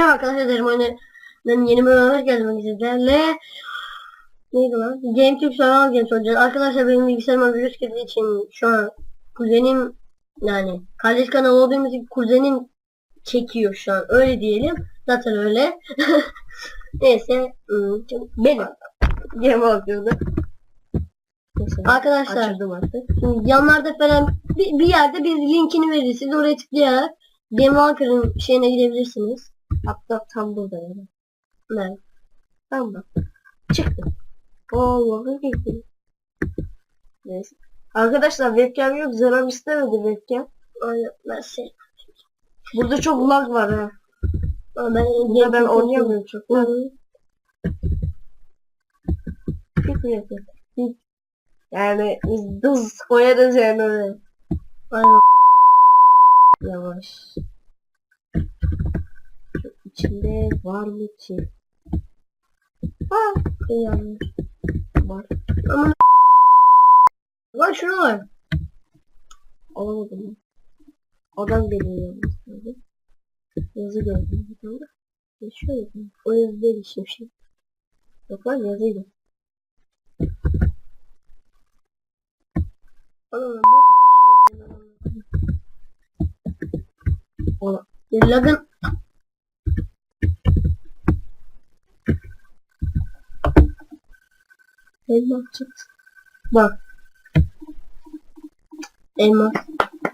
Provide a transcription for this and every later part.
Merhaba arkadaşlar derim oyunu ben yeni bölüme hoş geldiniz sizlerle. Neydi lan? Game Tube Survival Games oynayacağız. Arkadaşlar benim bilgisayarıma virüs girdiği için şu an kuzenim yani kardeş kanalı olduğumuz için kuzenim çekiyor şu an öyle diyelim. Zaten öyle. Neyse benim. Game bakıyordu. Arkadaşlar. Şimdi yanlarda falan bir, bir yerde bir linkini verir. Siz oraya tıklayarak Game Walker'ın şeyine gidebilirsiniz. Hatta tam burada yani. Evet. Tam bak. Çıktı. Allah'ım gitti. Neyse. Arkadaşlar webcam yok. Zaram istemedi webcam. Aynen. Ben şey. Burada çok lag var ha. Ama ben, Burada ben oynayamıyorum çok. Gitmiyor. Yani biz dız koyarız yani öyle. Aynen. Yavaş. İçinde var mı ki? Ha, şey yanlış. Var. Ama Lan şunu var. Alamadım. Adam geliyor yalnız. Yazı gördüm bir tane. E şöyle yapayım. O yazı değil şimşek. Yok lan yazıydı. Oğlum bu bir şey. Ya lagın Elma çıktı. Bak. elmas.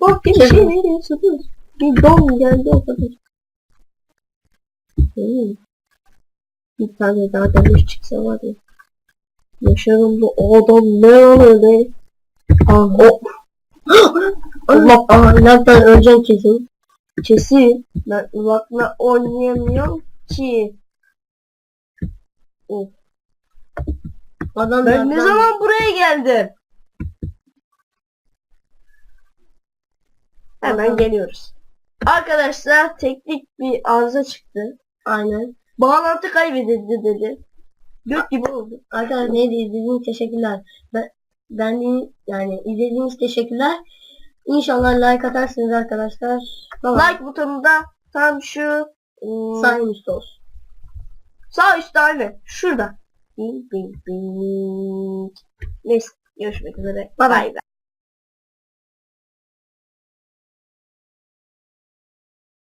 Bak bir Şey- veriyorsun. dur. Bir don geldi o kadar. Hmm. Bir tane daha demiş çıksa var ya. Yaşarım bu adam ne öyle? Ah, o. Allah Allah lagdan öleceksin kesin. Kesin. Ben ulakla oynayamıyorum ki. Of. Adam Ben ne zaman buraya geldim? Hemen geliyoruz. Arkadaşlar teknik bir arıza çıktı. Aynen. Bağlantı kaybedildi dedi. Gök gibi oldu. Arkadaşlar neydi izlediğiniz teşekkürler. Ben, ben yani izlediğiniz teşekkürler. İnşallah like atarsınız arkadaşlar. Tamam. Like butonu da tam şu ım, Sağ üstte olsun. sağ üstte aynı. Şurada. Bing bing bing. Neyse görüşmek üzere. Bye bye.